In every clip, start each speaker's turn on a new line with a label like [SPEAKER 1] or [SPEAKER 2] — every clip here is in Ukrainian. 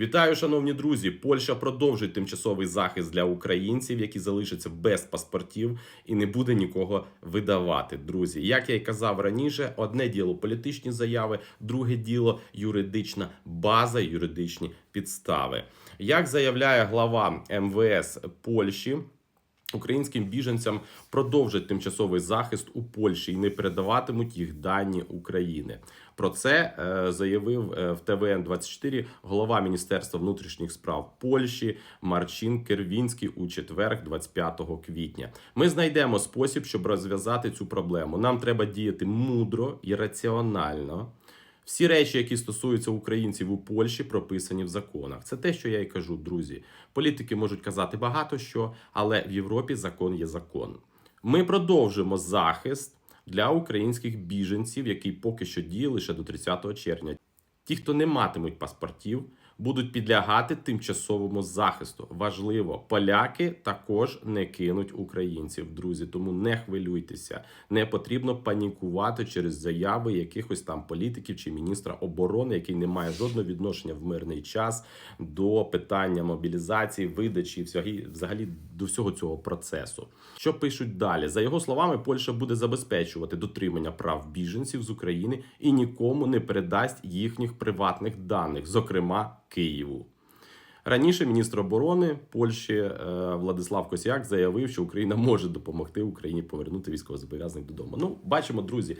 [SPEAKER 1] Вітаю, шановні друзі! Польща продовжить тимчасовий захист для українців, які залишаться без паспортів і не буде нікого видавати. Друзі, як я й казав раніше, одне діло політичні заяви, друге діло юридична база, юридичні підстави. Як заявляє глава МВС Польщі. Українським біженцям продовжать тимчасовий захист у Польщі і не передаватимуть їх дані України. Про це е, заявив е, в ТВН 24 голова Міністерства внутрішніх справ Польщі Марчин Кервінський у четвер, 25 квітня. Ми знайдемо спосіб, щоб розв'язати цю проблему. Нам треба діяти мудро і раціонально. Всі речі, які стосуються українців у Польщі, прописані в законах. Це те, що я і кажу, друзі. Політики можуть казати багато що, але в Європі закон є закон. Ми продовжимо захист для українських біженців, який поки що діє лише до 30 червня. Ті, хто не матимуть паспортів, будуть підлягати тимчасовому захисту. Важливо, поляки також не кинуть українців, друзі. Тому не хвилюйтеся. Не потрібно панікувати через заяви якихось там політиків чи міністра оборони, який не має жодного відношення в мирний час до питання мобілізації, видачі, і взагалі, до всього цього процесу. Що пишуть далі? За його словами, Польща буде забезпечувати дотримання прав біженців з України і нікому не передасть їхніх приватних даних, зокрема Києву. Раніше міністр оборони Польщі е, Владислав Косяк заявив, що Україна може допомогти Україні повернути військовозобов'язаних додому. Ну, бачимо, друзі,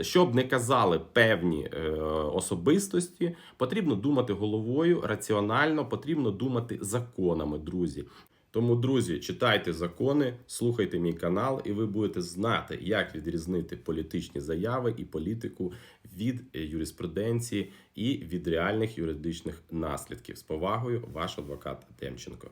[SPEAKER 1] що б не казали певні е, особистості, потрібно думати головою раціонально, потрібно думати законами, друзі. Тому, друзі, читайте закони, слухайте мій канал, і ви будете знати, як відрізнити політичні заяви і політику від е, юриспруденції і від реальних юридичних наслідків. З повагою, ваш адвокат Демченко.